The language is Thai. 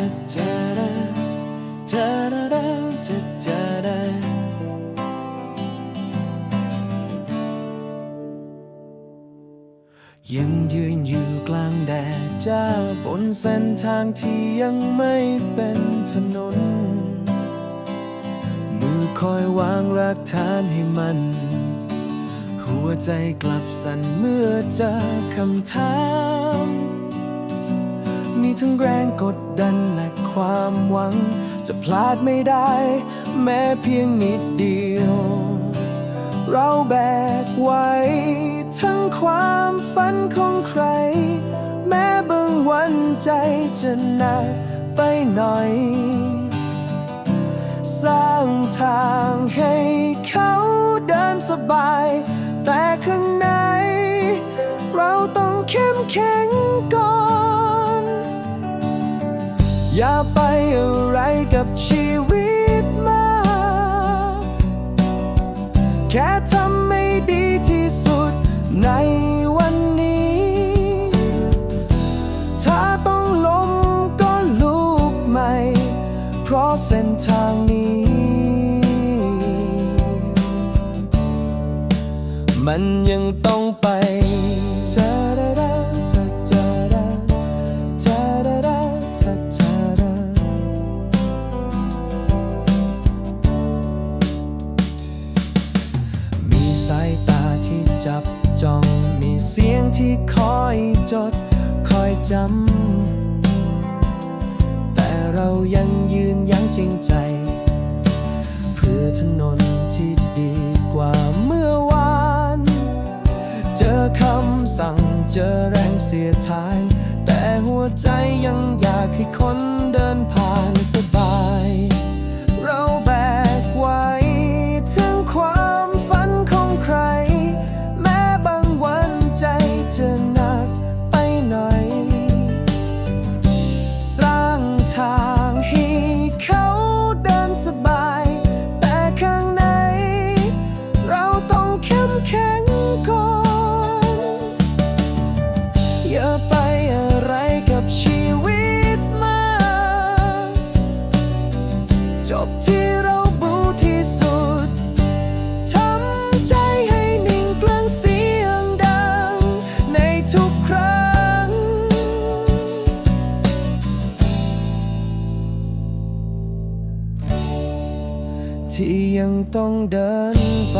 จะเจอได้เจอได้จะเจอได้ยังยืนอยู่กลางแดดจ้าบนเส้นทางที่ยังไม่เป็นถนน มือคอยวางรักฐานให้มัน หัวใจกลับสั่นเมื่อเจอคำถาม มีทั้งแรงกดดันและความหวัง จะพลาดไม่ได้ แม้เพียงนิดเดียว เราแบกไว้ ทั้งความฝันของใคร แม้บางวันใจจะหนักไปหน่อย สร้างทางให้เขาเดินสบาย อย่าไปอะไรกับชีวิตมาก แค่ทำให้ดีที่สุดในวันนี้ ถ้าต้องล้มก็ลุกใหม่ เพราะเส้นทางนี้ มันยังต้องไป สายตาที่จับจ้องมีเสียงที่คอยจด คอยจำ แต่เรายังยืนยั้งจริงใจ เพื่อถนนที่ดีกว่าเมื่อวาน เจอคำสั่งเจอแรงเสียดทาน แต่หัวใจยังอยากให้คนเดินผ่าน อย่าไปอะไรกับชีวิตมากจบที่เราบูที่สุดทำใจให้นิ่งกลางเสียงดังในทุกครั้ง ที่ยังต้องเดินไป